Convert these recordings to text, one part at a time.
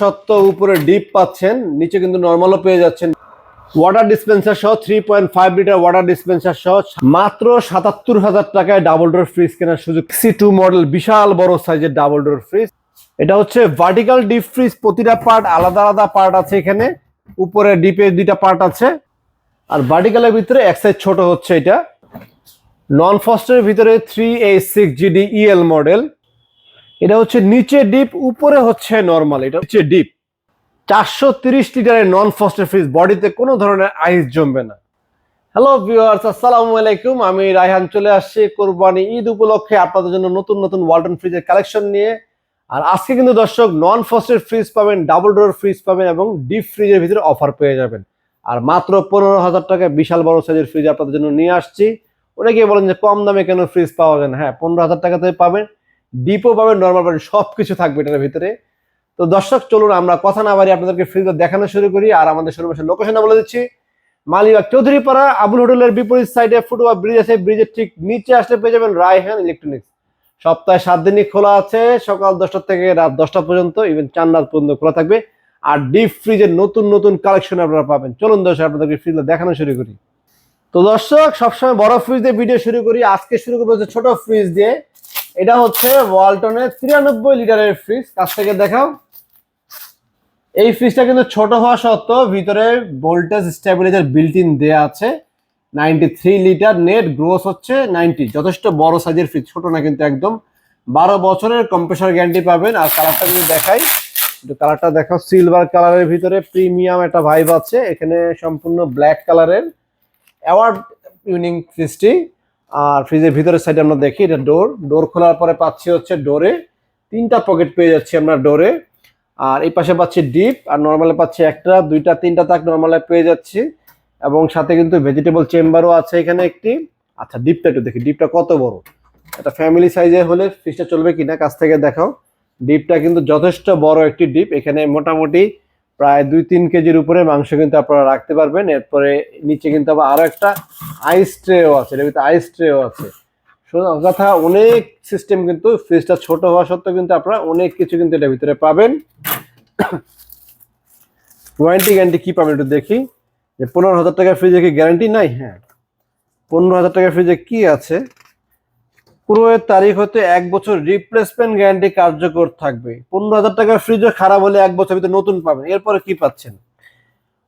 সত্ত্বেও উপরে ডিপ পাচ্ছেন, নিচে কিন্তু নর্মালও পেয়ে যাচ্ছেন। ওয়াটার ডিসপেন্সার সহ three point five litre water dispenser সহ মাত্র সাতাত্তর হাজার টাকায় ডাবল ডোর ফ্রিজ কেনার সুযোগ সি টু মডেল বিশাল বড় সাইজের ডাবল ডোর ফ্রিজ এটা হচ্ছে ভার্টিক্যাল ডিপ ফ্রিজ প্রতিটা পার্ট আলাদা আলাদা পার্ট আছে এখানে। উপরে ডিপে দুইটা পার্ট আছে। আর ভার্টিক্যালের ভিতরে এক সাইজ ছোট হচ্ছে এটা। নন ফস্টের ভিতরে three A six GD EL model এটা হচ্ছে নিচে ডিপ, উপরে হচ্ছে নর্মাল এটা হচ্ছে ডিপ। চারশো তিরিশ লিটারের নন ফস্টের ফ্রিজ বডিতে কোনো ধরনের আইস জমবে না। হ্যালো ভিউয়ার্স আসসালামু আলাইকুম। আমি রায়হান চলে আসছি কোরবানি ঈদ উপলক্ষে আপনাদের জন্য নতুন নতুন ওয়ালটন ফ্রিজের কালেকশন নিয়ে। আর আজকে কিন্তু দর্শক নন ফস্টের ফ্রিজ পাবেন ডাবল ডোর ফ্রিজ পাবেন এবং ডিপ ফ্রিজের ভিতরে অফার পেয়ে যাবেন। আর মাত্র পনেরো হাজার টাকায় বিশাল বড় সাইজের ফ্রিজ আপনাদের জন্য নিয়ে আসছি। অনেকেই বলেন যে কম দামে কেন ফ্রিজ পাওয়া যায় না? হ্যাঁ পনেরো হাজার টাকাতে পাবেন। ডিপও পাবেন নর্মাল পাবেন সব কিছু থাকবে এটার ভিতরে। তো দর্শক, চলুন আমরা কথা না বাড়ি আপনাদেরকে ফ্রিজটা দেখানো শুরু করি আর আমাদের শোরুমের লোকেশনটা বলে দিচ্ছি। মালিবাগ, চৌধুরীপাড়া, আবুল হোটেলের বিপরীত সাইডে ফুটওভার ব্রিজ আছে ব্রিজের ঠিক নিচে আসলে পেয়ে যাবেন রায়হান ইলেকট্রনিক্স সপ্তাহে সাত দিনই খোলা আছে, সকাল দশটা থেকে রাত দশটা পর্যন্ত ইভেন চার রাত পর্যন্ত খোলা থাকবে। আর ডিপ ফ্রিজের নতুন নতুন কালেকশন আপনারা পাবেন। চলুন দর্শক, আপনাদেরকে ফ্রিজটা দেখানো শুরু করি। তো দর্শক, সবসময় বড় ফ্রিজ দিয়ে ভিডিও শুরু করি। আজকে শুরু করব ছোট ফ্রিজ দিয়ে। এটা হচ্ছে ওয়ালটনের তিরানব্বই লিটারের ফ্রিজ কাছ থেকে দেখাও। এই ফ্রিজটা কিন্তু ছোট হওয়া সত্ত্বেও ভিতরে ভোল্টেজ স্টেবিলাইজার বিল্ট ইন দেওয়া আছে। Ninety three litre net gross হচ্ছে নাইনটি যথেষ্ট বড় সাইজের ফ্রিজ ছোট না কিন্তু একদম। বারো বছরের কম্প্রেসার গ্যারান্টি পাবেন। আর কালারটা যদি দেখাই কালারটা দেখাও। সিলভার কালারের ভিতরে প্রিমিয়াম একটা ভাইব আছে। এখানে সম্পূর্ণ ব্ল্যাক কালারের অ্যাওয়ার্ড ইউনিং ফ্রিজটি আর ফ্রিজের ভিতরের সাইডে আমরা দেখি, এটা ডোর ডোর খোলার পরে পাচ্ছি হচ্ছে ডোরে তিনটা পকেট পেয়ে যাচ্ছি আমরা ডোরে আর এই পাশে পাচ্ছি ডিপ আর নর্মালে পাচ্ছি একটা, দুইটা, তিনটা তাক নর্মালে পেয়ে যাচ্ছি। এবং সাথে কিন্তু ভেজিটেবল চেম্বারও আছে এখানে একটি। আচ্ছা ডিপটা একটু দেখি ডিপটা কত বড়? এটা ফ্যামিলি সাইজে হলে ফ্রিজটা চলবে কিনা, কাছ থেকে দেখাও। ডিপটা কিন্তু যথেষ্ট বড় একটি ডিপ এখানে মোটামুটি প্রায় দুই তিন কেজির উপরে মাংস কিন্তু আপনারা রাখতে পারবেন। এরপরে নিচে কিন্তু আবার আরও একটা আইস ট্রেও আছে। এর ভিতরে আইস ট্রেও আছে। কথা অনেক সিস্টেম কিন্তু ফ্রিজটা ছোট হওয়া সত্ত্বেও কিন্তু আপনারা অনেক কিছু কিন্তু এটার ভিতরে পাবেন। ওয়ারেন্টি গ্যারান্টি কি পাবেন একটু দেখি। যে পনেরো হাজার টাকার ফ্রিজে কি গ্যারান্টি নাই? হ্যাঁ। পনেরো হাজার টাকার ফ্রিজে কি আছে? পুরো এর তারিখ হতে এক বছর রিপ্লেসমেন্ট গ্যারান্টি কার্যকর থাকবে। পনেরো হাজার টাকার ফ্রিজও খারাপ হলে এক বছর ভিতরে নতুন পাবেন। এরপরে কি পাচ্ছেন?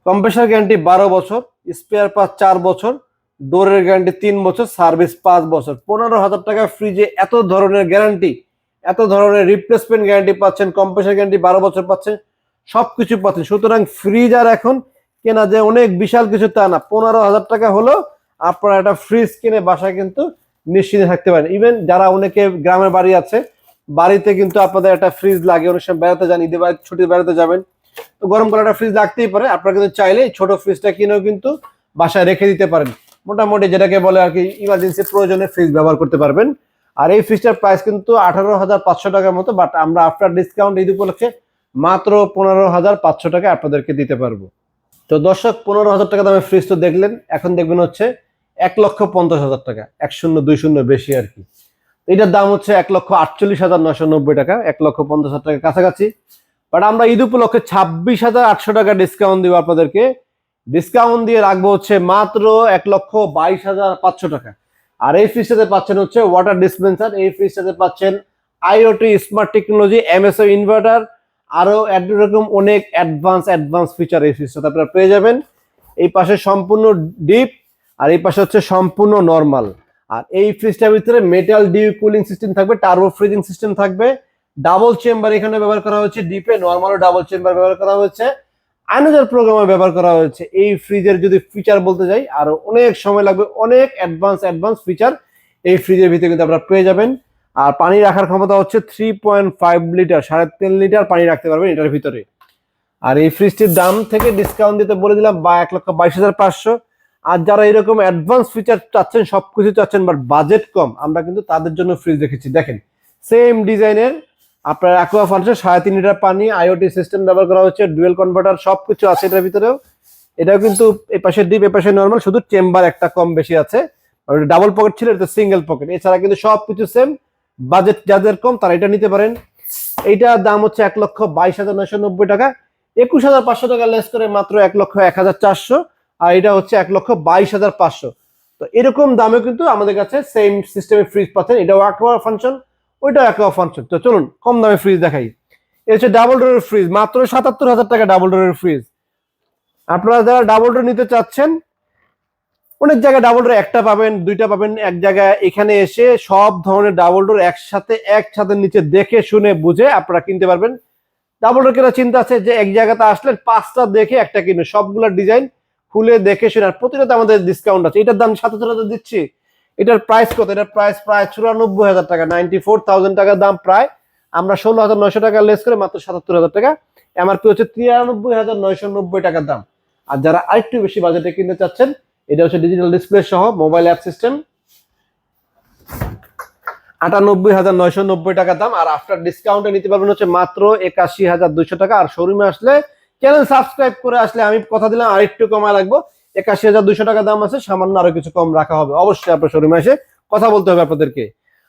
কম্প্রেসার গ্যারান্টি বারো বছর স্পেয়ার পাঁচ চার বছর ডোরের গ্যারান্টি তিন বছর সার্ভিস পাঁচ বছর। পনেরো হাজার টাকার ফ্রিজে এত ধরনের গ্যারান্টি এত ধরনের রিপ্লেসমেন্ট গ্যারান্টি পাচ্ছেন কম্প্রেসার গ্যারান্টি বারো বছর পাচ্ছেন সব কিছু পাচ্ছেন। সুতরাং ফ্রিজ আর এখন কেনা যে অনেক বিশাল কিছু তা না। পনেরো হাজার টাকা হলো আপনারা একটা ফ্রিজ কিনে বাসায় কিন্তু নিশ্চিন্তে থাকতে পারেন। ইভেন যারা অনেকে গ্রামের বাড়ি আছে, বাড়িতে কিন্তু আপনাদের একটা ফ্রিজ লাগে, অনেক সময় বেড়াতে যান, ঈদের বাড়ি ছুটির বেড়াতে যাবেন। তো গরমকালে একটা ফ্রিজ লাগতেই পারে। আপনারা কিন্তু চাইলে ছোট ফ্রিজটা কিনেও কিন্তু বাসায় রেখে দিতে পারেন। মোটামুটি যেটাকে বলে আর কি ইমার্জেন্সি প্রয়োজনে ফ্রিজ ব্যবহার করতে পারবেন। আর এই ফ্রিজটার প্রাইস কিন্তু আঠারো হাজার পাঁচশো টাকার মতো বাট আমরা আফটার ডিসকাউন্ট ঈদ উপলক্ষে মাত্র পনেরো হাজার পাঁচশো টাকা আপনাদেরকে দিতে পারব। তো দর্শক, পনেরো হাজার টাকা দামের ফ্রিজ তো দেখলেন, এখন দেখবেন হচ্ছে এক লক্ষ পঞ্চাশ হাজার টাকা, এক শূন্য, দুই শূন্য বেশি আর কি। এটার দাম হচ্ছে এক লক্ষ আটচল্লিশ হাজার নশো নব্বই টাকা, এক লক্ষ পঞ্চাশ হাজার টাকা কাছাকাছি। বাট আমরা ঈদ উপলক্ষে ছাব্বিশ হাজার আটশো টাকা ডিসকাউন্ট দিব আপনাদেরকে। ডিসকাউন্ট দিয়ে রাখব হচ্ছে মাত্র এক লক্ষ বাইশ হাজার পাঁচশো টাকা। আর এই ফ্রিজটাতে পাচ্ছেন হচ্ছে ওয়াটার ডিসপেন্সার এই ফ্রিজটাতে পাচ্ছেন IoT smart technology MSO inverter আরও এরকম অনেক অ্যাডভান্স অ্যাডভান্স ফিচার এই ফ্রিজটাতে আপনারা পেয়ে যাবেন। এই পাশে সম্পূর্ণ ডিপ আর এই পাশে হচ্ছে সম্পূর্ণ নর্মাল আর এই ফ্রিজটার ভিতরে মেটাল ডিউ কুলিং সিস্টেম থাকবে টার্বো ফ্রিজিং সিস্টেম থাকবে। ডাবল চেম্বার এখানে ব্যবহার করা হয়েছে ডিপে নর্মালও ডাবল চেম্বার ব্যবহার করা হয়েছে। আনাজার প্রোগ্রামে ব্যবহার করা হয়েছে, এই ফ্রিজের যদি ফিচার বলতে যাই, আর অনেক সময় লাগবে, অনেক অ্যাডভান্স অ্যাডভান্স ফিচার এই ফ্রিজের ভিতরে কিন্তু আপনারা পেয়ে যাবেন। আর পানি রাখার ক্ষমতা হচ্ছে থ্রি পয়েন্ট ফাইভ লিটার সাড়ে তিন লিটার পানি রাখতে পারবেন এটার ভিতরে। আর এই ফ্রিজটির দাম থেকে ডিসকাউন্ট দিতে বলে দিলাম, বা এক লক্ষ বাইশ হাজার পাঁচশো। আর যারা এরকম অ্যাডভান্স ফিচার চাচ্ছেন, সবকিছু চাচ্ছেন বাট বাজেট কম, আমরা কিন্তু তাদের জন্য ফ্রিজ রেখেছি। দেখেন সেম ডিজাইনের আপনার অ্যাকোয়া ফার্নিচার সাড়ে তিন লিটার পানি আইওটি সিস্টেম ব্যবহার করা হচ্ছে ডুয়েল কনভার্টার সব কিছু আছে এটার ভিতরেও। এটাও কিন্তু এ পাশে ডিপ এ পাশে নর্মাল শুধু চেম্বার একটা কম বেশি আছে। ডাবল পকেট ছিল, এটা সিঙ্গেল পকেট এছাড়া কিন্তু সব কিছু সেম বাজেট যাদের কম, তারা এটা নিতে পারেন। এইটার দাম হচ্ছে এক লক্ষ বাইশ হাজার নয়শো নব্বই টাকা। একুশ হাজার পাঁচশো টাকা লেস করে মাত্র এক লক্ষ এক হাজার চারশো। আর এটা হচ্ছে এক লক্ষ বাইশ হাজার পাঁচশো। তো এরকম দামে কিন্তু আমাদের কাছে সেম সিস্টেমে ফ্রিজ পাচ্ছেন। এটাও একবার ফাংশন ওইটাও একবার ফাংশন তো চলুন, কম দামে ফ্রিজ দেখাই। এটা হচ্ছে ডাবল ডোরের ফ্রিজ মাত্র সাতাত্তর হাজার টাকা ডাবল ডোরের ফ্রিজ আপনারা যারা ডাবল ডোর নিতে চাচ্ছেন, অনেক জায়গায় ডাবল ডোর একটা পাবেন, দুইটা পাবেন। এক জায়গায় এখানে এসে সব ধরনের ডাবল ডোর একসাথে এক ছাদের নিচে দেখে, শুনে, বুঝে আপনারা কিনতে পারবেন। ডাবল ডোর কেনার চিন্তা আছে যে এক জায়গাতে আসলেন পাঁচটা দেখে একটা কিনবে। সবগুলোর ডিজাইন খুলে দেখে শুনে, আর প্রতিটাতে আমাদের ডিসকাউন্ট আছে। এটার দাম সাতাত্তর হাজার দিচ্ছি। এটার প্রাইস কত? এটার প্রাইস প্রায় চুরানব্বই হাজার টাকা নাইনটি ফোর থাউজেন্ড টাকার দাম প্রায়। আমরা ষোলো হাজার নয়শো টাকা লেস করে মাত্র সাতাত্তর হাজার টাকা। এমআরপি হচ্ছে তিরানব্বই হাজার নয়শো নব্বই টাকার দাম। আর যারা আরেকটু বেশি বাজেটে কিনতে চাচ্ছেন, এটা হচ্ছে ডিজিটাল ডিসপ্লে সহ মোবাইল অ্যাপ সিস্টেম আটানব্বই হাজার নয়শো নব্বই টাকা দাম। আর আফটার ডিসকাউন্টে নিতে পারবেন হচ্ছে মাত্র একাশি হাজার দুইশো টাকা। আর শোরুমে আসলে চ্যানেল সাবস্ক্রাইব করে আসলে আমি কথা দিলাম, আরেকটু কমায় রাখব। একাশি হাজার দুশো টাকা দাম আছে, সামান্য আরও কিছু কম রাখা হবে। অবশ্যই আপনার শোরুমে এসে কথা বলতে হবে আপনাদেরকে।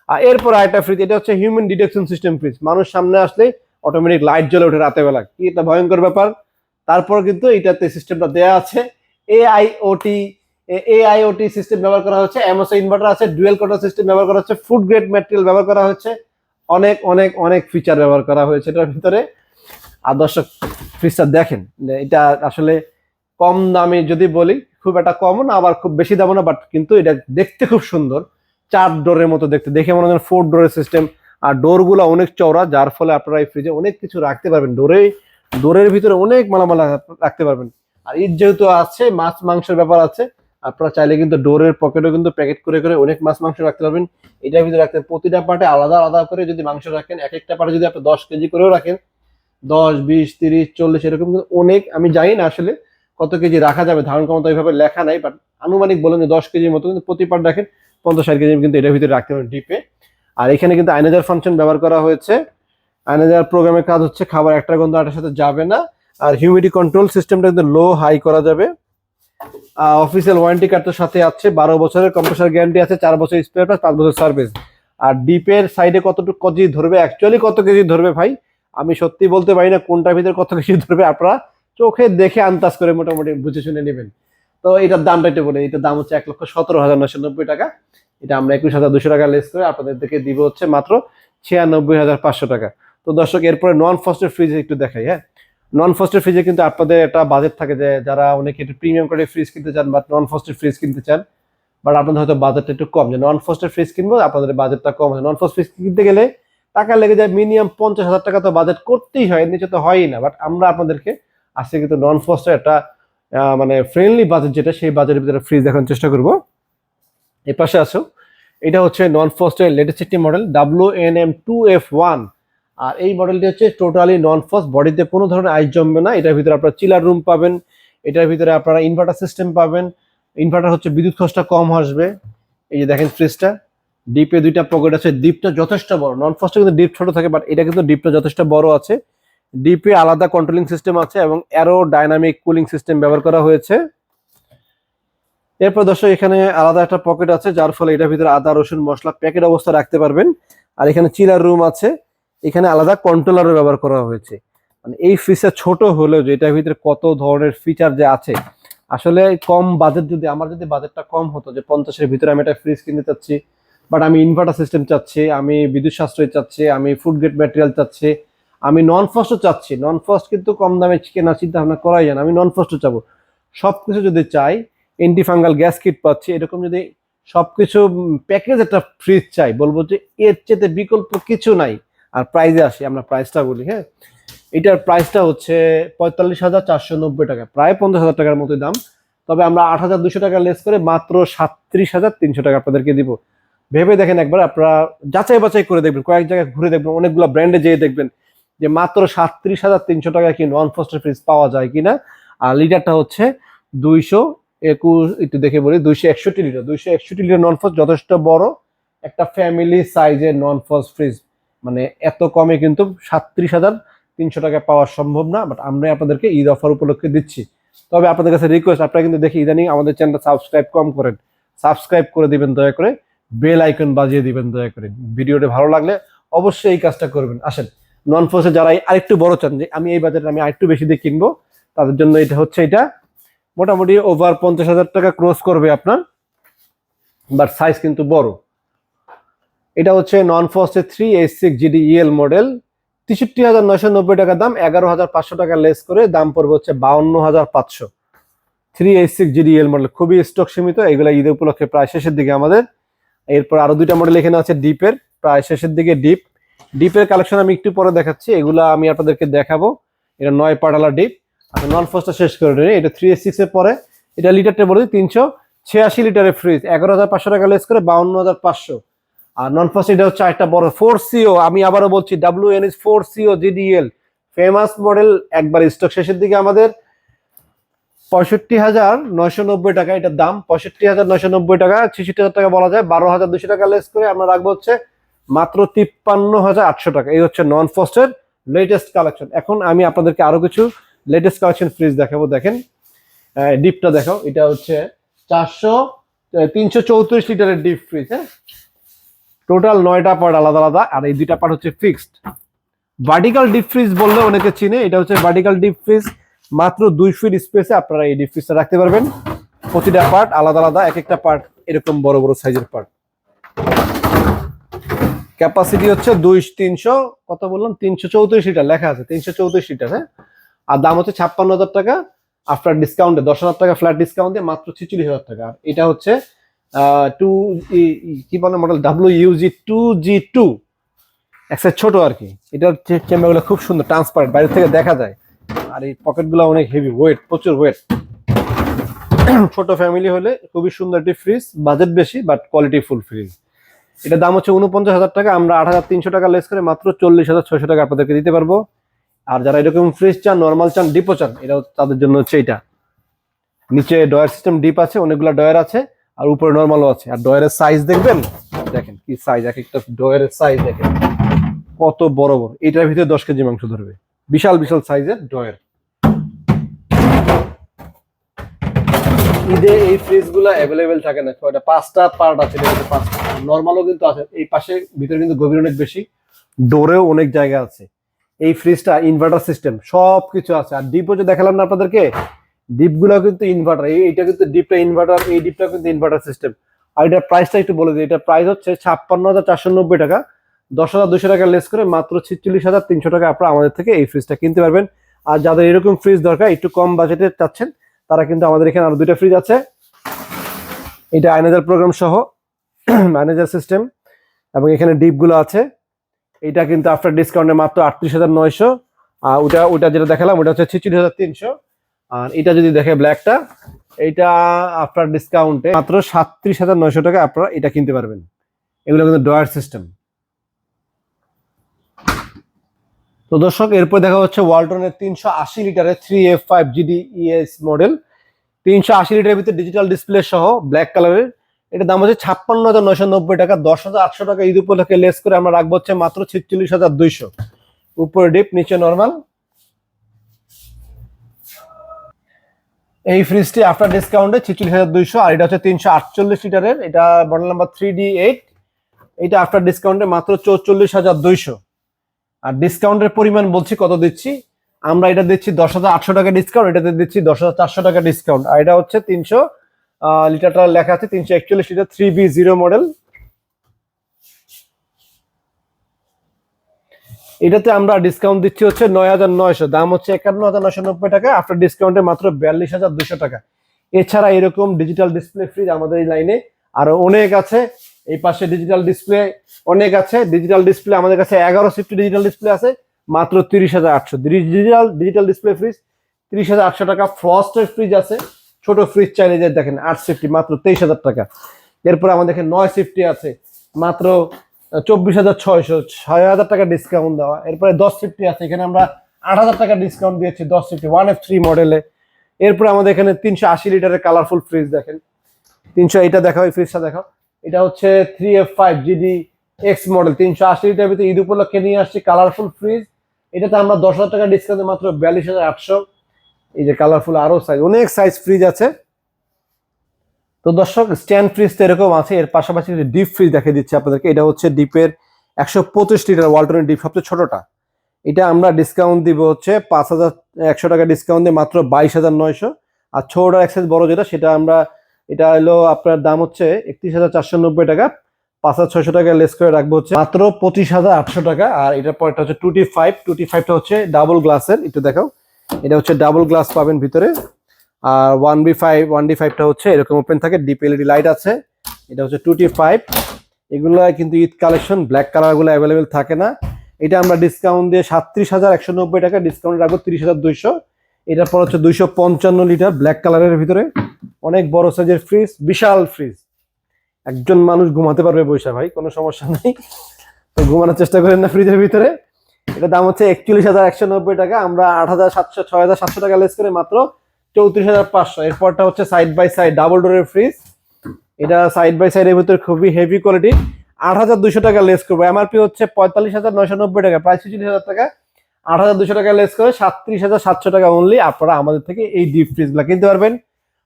আর এরপর আরেকটা ফ্রিজ এটা হচ্ছে হিউম্যান ডিটেকশন সিস্টেম ফ্রিজ মানুষ সামনে আসলে অটোমেটিক লাইট জ্বলে ওঠে রাতে বেলা। কি এটা ভয়ঙ্কর ব্যাপার? তারপর কিন্তু এটাতে সিস্টেমটা দেয়া আছে। এআইওটি এআইওটি সিস্টেম ব্যবহার করা হচ্ছে। এমএসও ইনভার্টার আছে ডুয়েল কোটার সিস্টেম ব্যবহার করা হচ্ছে। ফুড গ্রেড ম্যাটেরিয়াল ব্যবহার করা হচ্ছে। অনেক অনেক অনেক ফিচার ব্যবহার করা হয়েছে এটার ভিতরে। আর দর্শক, ফ্রিজটা দেখেন, এটা আসলে কম দামে যদি বলি, খুব একটা কমও না, আবার খুব বেশি দামও না বাট কিন্তু এটা দেখতে খুব সুন্দর। চার ডোরের মতো দেখতে, দেখে মনে হয় ফোর ডোরের সিস্টেম আর ডোরগুলো অনেক চওড়া, যার ফলে আপনারা এই ফ্রিজে অনেক কিছু রাখতে পারবেন। ডোরে, ডোরের ভিতরে অনেক মালামাল রাখতে পারবেন। আর ঈদ যেহেতু আছে, মাছ মাংসের ব্যাপার আছে, আপনারা চাইলে কিন্তু ডোরের পকেটও কিন্তু প্যাকেট করে করে অনেক মাছ মাংস রাখতে পারবেন। এটার ভিতরে রাখতে প্রতিটা পার্টে আলাদা আলাদা করে যদি মাংস রাখেন, এক একটা পার্টে যদি আপনি দশ কেজি করেও রাখেন দশ, বিশ, তিরিশ, চল্লিশ এরকম কিন্তু অনেক, আমি জানি না আসলে কত কেজি রাখা যাবে ধারণ ক্ষমতা ওইভাবে লেখা নাই বাট আনুমানিক বলেন যে দশ কেজির মতো, কিন্তু প্রতি পার্ট রাখেন পঞ্চাশ, ষাট কেজি কিন্তু এটার ভিতরে রাখতে পারেন ডিপে। আর এখানে কিন্তু আইনাজার ফাংশন ব্যবহার করা হয়েছে। আইনাজার প্রোগ্রামের কাজ হচ্ছে খাবার একটা গন্ধ আটার সাথে যাবে না, আর হিউমিডিটি কন্ট্রোল সিস্টেমটা কিন্তু লো হাই করা যাবে। অফিসিয়াল ওয়ারেন্টি কার্ডের সাথে আছে, বারো বছরের কম্প্রেসার গ্যারান্টি আছে, চার বছর স্পেয়ার পাঁচ বছর সার্ভিস আর ডিপের সাইডে কতটুকু কেজি ধরবে অ্যাকচুয়ালি কত কেজি ধরবে ভাই? আমি সত্যি বলতে পারি না কোনটার ভিতরে কত কেজি ধরবে, আপনারা চোখে দেখে আন্দাজ করে মোটামুটি বুঝে শুনে নেবেন। তো এটার দামটা একটু বলে এটার দাম হচ্ছে এক লক্ষ সতেরো হাজার নশো নব্বই টাকা। এটা আমরা একুশ হাজার দুশো টাকা লেস করে আপনাদের থেকে দিব হচ্ছে মাত্র ছিয়ানব্বই হাজার পাঁচশো টাকা। তো দর্শক, এরপরে নন ফস্টের ফ্রিজ একটু দেখাই হ্যাঁ? নন ফস্টের ফ্রিজে কিন্তু আপনাদের একটা বাজেট থাকে যে যারা অনেকে একটু প্রিমিয়াম করে ফ্রিজ কিনতে চান বা নন ফস্টের ফ্রিজ কিনতে চান বাট আপনাদের হয়তো বাজেটটা একটু কম। যে নন ফস্টের ফ্রিজ কিনবো, আপনাদের বাজেটটা কম। আছে নন ফস্ট ফ্রিজ কিনতে গেলে টাকা লেগে যায় মিনিমাম পঞ্চাশ হাজার টাকা তো বাজেট করতেই হয় নিচে তো হয়ই না। বাট আমরা আপনাদেরকে, আজকে কিন্তু নন ফস্টের একটা মানে ফ্রেন্ডলি বাজেট যেটা, সেই বাজেটের ভিতরে ফ্রিজ দেখানোর চেষ্টা করব। এই পাশে আছো। এটা হচ্ছে নন ফস্টের লেটেস্ট একটি model W N M two F one R এই মডেলটি হচ্ছে টোটালি নন ফস্ট বডিতে কোনো ধরনের আইস জমবে না। এটার ভিতরে আপনারা চিলার রুম পাবেন, এটার ভিতরে আপনারা ইনভার্টার সিস্টেম পাবেন। ইনভার্টার হচ্ছে বিদ্যুৎ খরচটা কম আসবে। এই যে দেখেন ফ্রিজটা ডিপে দুইটা পকেট আছে। ডিপটা যথেষ্ট বড়। নন ফস্টে কিন্তু ডিপ ছোট থাকে বাট এটা কিন্তু ডিপটা যথেষ্ট বড় আছে। ডিপে আলাদা কন্ট্রোলিং সিস্টেম আছে এবং অ্যারো ডাইনামিক কুলিং সিস্টেম ব্যবহার করা হয়েছে। এরপর দর্শক, এখানে আলাদা একটা পকেট আছে, যার ফলে এটার ভিতরে আদা, রসুন, মশলা প্যাকেট অবস্থা রাখতে পারবেন। আর এখানে চিলার রুম আছে। এখানে আলাদা কন্ট্রোলারও ব্যবহার করা হয়েছে। মানে এই ফ্রিজটা ছোট হলেও যে এটার ভিতরে কত ধরনের ফিচার যে আছে, আসলে কম বাজেট যদি, আমার যদি বাজেটটা কম হতো, যে পঞ্চাশের ভিতরে আমি একটা ফ্রিজ কিনতে চাচ্ছি বাট আমি ইনভার্টার সিস্টেম চাচ্ছি, আমি বিদ্যুৎ সাশ্রয় চাচ্ছি, আমি ফুড গ্রেড ম্যাটেরিয়াল চাচ্ছি, আমি নন ফস্টও চাচ্ছি। নন ফস্ট কিন্তু কম দামে কেনার চিন্তা ভাবনা করাই যায় না, আমি নন ফস্টও চাবো। সব কিছু যদি চাই এন্টিফাঙ্গাল গ্যাস কিট পাচ্ছি, এরকম যদি সব কিছু প্যাকেজ একটা ফ্রিজ চাই, বলব যে এর চেয়ে বিকল্প কিছু নাই। আর প্রাইজে আসি, আমরা প্রাইসটা বলি হ্যাঁ? এটার প্রাইসটা হচ্ছে পঁয়তাল্লিশ হাজার চারশো নব্বই টাকা, প্রায় পঞ্চাশ হাজার টাকার মতোই দাম। তবে আমরা আট হাজার দুশো টাকা লেস করে মাত্র সাতত্রিশ হাজার তিনশো টাকা আপনাদেরকে দিব। ভেবে দেখেন একবার, আপনারা যাচাই বাছাই করে দেখবেন, কয়েক জায়গায় ঘুরে দেখবেন, অনেকগুলো ব্র্যান্ডে যেয়ে দেখবেন যে মাত্র সাতত্রিশ হাজার তিনশো টাকা কি নন ফস্টের ফ্রিজ পাওয়া যায় কিনা। আর লিটারটা হচ্ছে দুইশো একুশ, একটু দেখে বলি, দুইশো একষট্টি লিটার দুইশো একষট্টি লিটার নন ফস্ট যথেষ্ট বড়, একটা ফ্যামিলি সাইজের নন ফস্ট ফ্রিজ মানে এত কমে কিন্তু সাতত্রিশ হাজার তিনশো টাকা পাওয়া সম্ভব না বাট আমরা আপনাদেরকে ঈদ অফার উপলক্ষে দিচ্ছি। তবে আপনাদের কাছে রিকোয়েস্ট আপনারা কিন্তু দেখি ইদানিং আমাদের চ্যানেলটা সাবস্ক্রাইব কম করেন। সাবস্ক্রাইব করে দিবেন দয়া করে। বেল আইকন বাজিয়ে দিবেন দয়া করে। ভিডিওটা ভালো লাগলে অবশ্যই এই কাজটা করবেন। আসেন নন ফোর্সে যারা আরেকটু বড় চান, যে আমি এই বাজারে আমি আরেকটু বেশি দিয়ে কিনবো, তাদের জন্য এটা হচ্ছে এটা। মোটামুটি ওভার পঞ্চাশ হাজার টাকা ক্রস করবে আপনার বাট সাইজ কিন্তু বড়। এটা হচ্ছে নন ফোর্সের three eight six GD EL model তেষট্টি হাজার নয়শো নব্বই টাকা দাম, এগারো হাজার পাঁচশো টাকা লেস করে, দাম পড়বে হচ্ছে বাউন্ন হাজার পাঁচশো। Three eight six GD EL model খুবই স্টক সীমিত, এগুলো ঈদ উপলক্ষে প্রায় শেষের দিকে আমাদের। এরপর আরও দুইটা মডেল এখানে আছে ডিপের প্রায় শেষের দিকে ডিপ ডিপের কালেকশন আমি একটু পরে দেখাচ্ছি, এগুলা আমি আপনাদেরকে দেখাবো। এটা নয় পাটালা ডিপ আচ্ছা নন ফোর্সটা শেষ করে নিই এটা থ্রি সিক্স এর পরে, এটা লিটারটা বলে তিনশো ছিয়াশি লিটারের ফ্রিজ এগারো হাজার পাঁচশো টাকা লেস করে বাউন্ন হাজার পাঁচশো। আর নন ফার্স্ট এটা হচ্ছে একটা বড় ফোর সিও আমি আবারও বলছি W N S four CO GDL famous model একবার স্টক শেষের দিকে আমাদের। পঁয়ষট্টি হাজার নয়শো নব্বই টাকা, এটার দাম পঁয়ষট্টি হাজার নয়শো নব্বই টাকা, ছেষট্টি হাজার টাকা বলা যায়। বারো হাজার দুশো টাকা লেস করে আমরা রাখব হচ্ছে মাত্র তিপ্পান্ন হাজার আটশো টাকা। এই হচ্ছে নন ফস্টের লেটেস্ট কালেকশন এখন আমি আপনাদেরকে আরও কিছু লেটেস্ট কালেকশন ফ্রিজ দেখাবো, দেখেন। ডিপটা দেখো এটা হচ্ছে চারশো তিনশো চৌত্রিশ লিটারের ডিপ ফ্রিজ হ্যাঁ? টোটাল নয়টা পার্ট আলাদা আলাদা, আর এই দুইটা পার্ট হচ্ছে ফিক্সড ভার্টিক্যাল ডিপ ফ্রিজ বললে অনেকে চিনে, এটা হচ্ছে ভার্টিক্যাল ডিপ ফ্রিজ মাত্র দুই ফিট স্পেসে আপনারা এই ডিপ ফ্রিজটা রাখতে পারবেন। প্রতিটা পার্ট আলাদা আলাদা এক একটা পার্ট এরকম বড় বড় সাইজের পার্ট ক্যাপাসিটি হচ্ছে দুই তিনশো, কত বললাম? তিনশো চৌত্রিশ লিটার লেখা আছে, তিনশো চৌত্রিশ লিটার হ্যাঁ? আর দাম হচ্ছে ছাপ্পান্ন হাজার টাকা আফটার ডিসকাউন্টে দশ হাজার টাকা ফ্ল্যাট ডিসকাউন্টে মাত্র ছিচল্লিশ হাজার টাকা। আর এটা হচ্ছে টু কি বলে model W UG two G two একটা ছোট আর কি। এটার চেম্বারগুলো খুব সুন্দর ট্রান্সপারেন্ট বাইরে থেকে দেখা যায়। আর এই পকেটগুলো অনেক হেভি ওয়েট প্রচুর ওয়েট ছোট ফ্যামিলি হলে খুবই সুন্দর একটি ফ্রিজ বাজেট বেশি বাট কোয়ালিটি ফুল ফ্রিজ এটা দাম হচ্ছে উনপঞ্চাশ হাজার টাকা, আমরা আট হাজার তিনশো টাকা লেস করে মাত্র চল্লিশ হাজার ছয়শো টাকা আপনাদেরকে দিতে পারব। আর যারা এরকম ফ্রিজ চান নর্মাল চান ডিপো চান এটা তাদের জন্য হচ্ছে এটা নিচে ডয়ার সিস্টেম ডিপ আছে, অনেকগুলো ডয়ার আছে, আর উপরে নর্মালও আছে। আর ডয়ারের সাইজ দেখবেন? দেখেন কি সাইজ এক একটা ডয়ারের সাইজ দেখেন। কত বড় বড়। এটার ভিতরে দশ কেজি মাংস ধরবে। বিশাল বিশাল সাইজের ডয়ার ঈদে এই ফ্রিজগুলো অ্যাভেলেবেল থাকে না। ছয়টা, পাঁচটা পার্ট আছে, এটার নর্মালও কিন্তু আছে। এই পাশে ভিতরে কিন্তু গভীর অনেক বেশি, ডোরেও অনেক জায়গা আছে। এই ফ্রিজটা ইনভার্টার সিস্টেম সব কিছু আছে। আর ডিপও যে দেখালাম না আপনাদেরকে ডিপগুলো কিন্তু ইনভার্টার এইটা কিন্তু ডিপটা ইনভার্টার এই ডিপটা কিন্তু ইনভার্টার সিস্টেম আর এটার প্রাইসটা একটু বলে দিই। এটা প্রাইস হচ্ছে ছাপ্পান্ন হাজার চারশো নব্বই টাকা। দশ হাজার দুশো টাকা লেস করে মাত্র ছিচল্লিশ হাজার তিনশো টাকা আপনারা আমাদের থেকে এই ফ্রিজটা কিনতে পারবেন। আর যাদের এরকম ফ্রিজ দরকার, একটু কম বাজেটে চাচ্ছেন, তারা কিন্তু আমাদের এখানে আরও দুইটা ফ্রিজ আছে। এটা আইনাজার প্রোগ্রাম সহ ম্যানেজার সিস্টেম এবং এখানে ডিপগুলো আছে। এটা কিন্তু আফটার ডিসকাউন্টে মাত্র আটত্রিশ হাজার নয়শো। আর ওটা ওটা যেটা দেখালাম, ওটা হচ্ছে ছিচল্লিশ হাজার তিনশো। আর এটা যদি দেখে ব্ল্যাকটা এটা আফটার ডিসকাউন্টে মাত্র সাতত্রিশ হাজার নয়শো টাকা আপনারা এটা কিনতে পারবেন। এগুলো কিন্তু ডয়ার সিস্টেম তো দর্শক, এরপর দেখা হচ্ছে ওয়ালটনের তিনশো আশি লিটারের three F five GD ES model তিনশো আশি লিটারের ভিতরে ডিজিটাল ডিসপ্লে সহ ব্ল্যাক কালারের এটা দাম হচ্ছে ছাপ্পান্ন হাজার নয়শো নব্বই টাকা, দশ হাজার আটশো টাকা। ঈদ উপলক্ষে লেস করে আমরা রাখব হচ্ছে মাত্র ছিচল্লিশ হাজার দুইশো। উপরে ডিপ নিচে নর্মাল এই ফ্রিজটি আফটার ডিসকাউন্টে ছিচল্লিশ হাজার দুইশো, আর এটা হচ্ছে তিনশো আটচল্লিশ লিটারের। এটা model number three D eight এটা আফটার ডিসকাউন্টে মাত্র চৌচল্লিশ হাজার দুইশো। আর ডিসকাউন্টের পরিমাণ বলছি কত দিচ্ছি? আমরা এটা দিচ্ছি দশ হাজার আটশো টাকা ডিসকাউন্ট এটাতে দিচ্ছি দশ হাজার চারশো টাকা ডিসকাউন্ট আর এটা হচ্ছে তিনশো লিটারটা লেখা আছে তিনশো একচল্লিশ litre three B zero model এটাতে আমরা ডিসকাউন্ট দিচ্ছি হচ্ছে নয় হাজার নয়শো, দাম হচ্ছে একান্ন হাজার নয়শো নব্বই টাকা আফটার ডিসকাউন্টে মাত্র বিয়াল্লিশ হাজার দুশো টাকা। এছাড়া এরকম ডিজিটাল ডিসপ্লে ফ্রিজ আমাদের এই লাইনে আরও অনেক আছে। এই পাশে ডিজিটাল ডিসপ্লে অনেক আছে। ডিজিটাল ডিসপ্লে আমাদের কাছে এগারো সিফটি ডিজিটাল ডিসপ্লে আছে, মাত্র তিরিশ হাজার আটশো। ডিজিটাল ডিজিটাল ডিসপ্লে ফ্রিজ তিরিশ হাজার আটশো টাকা। ফ্রস্টের ফ্রিজ আছে, ছোট ফ্রিজ চাইলে যে দেখেন, আট সিফটি মাত্র তেইশ হাজার টাকা। এরপরে আমাদের এখানে নয় সিফটি আছে, মাত্র চব্বিশ হাজার ছয়শো। ছয় হাজার টাকা ডিসকাউন্ট দেওয়া। এরপরে দশ সিফটি আছে, এখানে আমরা আট হাজার টাকা ডিসকাউন্ট দিয়েছি, দশ সিফটি ওয়ান এফ থ্রি মডেলে এরপরে আমাদের এখানে তিনশো আশি লিটারের কালারফুল ফ্রিজ দেখেন। তিনশো এটা দেখাও, এই ফ্রিজটা দেখাও। এটা হচ্ছে three F five GD X model তিনশো আশি লিটার ভিতরে ঈদ উপলক্ষে নিয়ে আসছি কালারফুল ফ্রিজ এটাতে আমরা দশ হাজার টাকা ডিসকাউন্টে মাত্র বিয়াল্লিশ হাজার আটশো। এই যে কালারফুল আরও সাইজ অনেক সাইজ ফ্রিজ আছে। তো দর্শক স্ট্যান্ড ফ্রিজ তো এরকম আছে, এর পাশাপাশি ডিপ ফ্রিজ দেখে দিচ্ছে আপনাদেরকে। এটা হচ্ছে ডিপের একশো পঁচিশ লিটার ওয়ালটনের ডিপ সবচেয়ে ছোটোটা। এটা আমরা ডিসকাউন্ট দিব হচ্ছে পাঁচ হাজার একশো টাকা ডিসকাউন্ট দিয়ে মাত্র বাইশ হাজার নয়শো। আর ছোট এক্সেস বড় যেটা, সেটা আমরা এটা হলো আপনার দাম হচ্ছে একত্রিশ হাজার চারশো নব্বই টাকা, পাঁচ হাজার ছয়শো টাকা লেস করে রাখব হচ্ছে মাত্র পঁচিশ হাজার আটশো টাকা, আর এটার পরটা হচ্ছে টুটি ফাইভ টুটি ফাইভটা হচ্ছে ডাবল গ্লাসের, একটু দেখাও। এটা হচ্ছে ডাবল গ্লাস পাবেন ভিতরে, আর one B five, one D ফাইভটা হচ্ছে এরকম ওপেন থাকে, ডিপ এলইডি লাইট আছে, এটা হচ্ছে টুটি ফাইভ। এগুলো কিন্তু ঈদ কালেকশন, ব্ল্যাক কালারগুলো অ্যাভেলেবেল থাকে না। এটা আমরা ডিসকাউন্ট দিয়ে সাতত্রিশ হাজার একশো নব্বই টাকা, ডিসকাউন্ট রাখব তিরিশ হাজার দুইশো। এটার পর হচ্ছে দুইশো পঞ্চান্ন লিটার ব্ল্যাক কালারের ভিতরে। অনেক বড় সাইজের ফ্রিজ বিশাল ফ্রিজ একজন মানুষ ঘুমাতে পারবে বৈশা ভাই, কোনো সমস্যা নেই। তো ঘুমানোর চেষ্টা করেন না ফ্রিজের ভিতরে। এটা দাম হচ্ছে একচল্লিশ হাজার একশো নব্বই টাকা। আমরা আট হাজার সাতশো, ছয় হাজার সাতশো টাকা লেস করে মাত্র চৌত্রিশ হাজার পাঁচশো। এরপরটা হচ্ছে সাইড বাই সাইড ডাবল ডোরের ফ্রিজ এটা সাইড বাই সাইডের ভিতরে খুবই হেভি কোয়ালিটি আট হাজার দুশো টাকা লেস করব। এমআরপি হচ্ছে পঁয়তাল্লিশ হাজার নয়শো নব্বই টাকা প্রায় ছেচল্লিশ হাজার টাকা। আট হাজার দুশো টাকা লেস করে সাতত্রিশ হাজার সাতশো টাকা অনলি আপনারা আমাদের থেকে এই ডিপ ফ্রিজগুলো কিনতে পারবেন।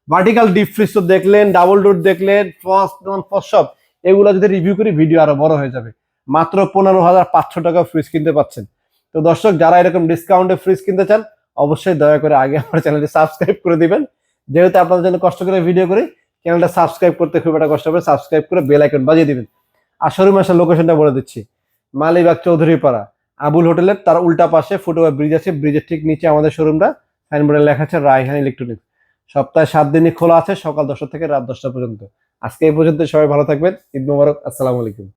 ভার্টিক্যাল ডিপ ফ্রিজ তো দেখলেন ডাবল ডোর দেখলেন ফার্স্ট নন ফার্স্ট সব, এগুলো যদি রিভিউ করি ভিডিও আরও বড় হয়ে যাবে। মাত্র পনেরো হাজার পাঁচশো টাকা ফ্রিজ কিনতে পাচ্ছেন। তো দর্শক, যারা এরকম ডিসকাউন্টে ফ্রিজ কিনতে চান, অবশ্যই দয়া করে আগে আমার চ্যানেলটি সাবস্ক্রাইব করে দিবেন। যেহেতু আপনাদের জন্য কষ্ট করে ভিডিও করি চ্যানেলটা সাবস্ক্রাইব করতে খুব একটা কষ্ট হবে সাবস্ক্রাইব করে বেল আইকন বাজিয়ে দিবেন। আর শোরুম আসার লোকেশনটা বলে দিচ্ছি। মালিবাগ চৌধুরীপাড়া। আবুল হোটেলের, তার উল্টা পাশে ফুটওভার ব্রিজ আছে, ব্রিজের ঠিক নিচে আমাদের শোরুমটা সাইনবোর্ডে লেখা আছে, রায়হান ইলেকট্রনিক্স সপ্তাহে সাত দিনই খোলা আছে, সকাল দশটা থেকে রাত দশটা পর্যন্ত। আজকে এই পর্যন্ত সবাই ভালো থাকবেন। ঈদ মোবারক, আসসালামু আলাইকুম।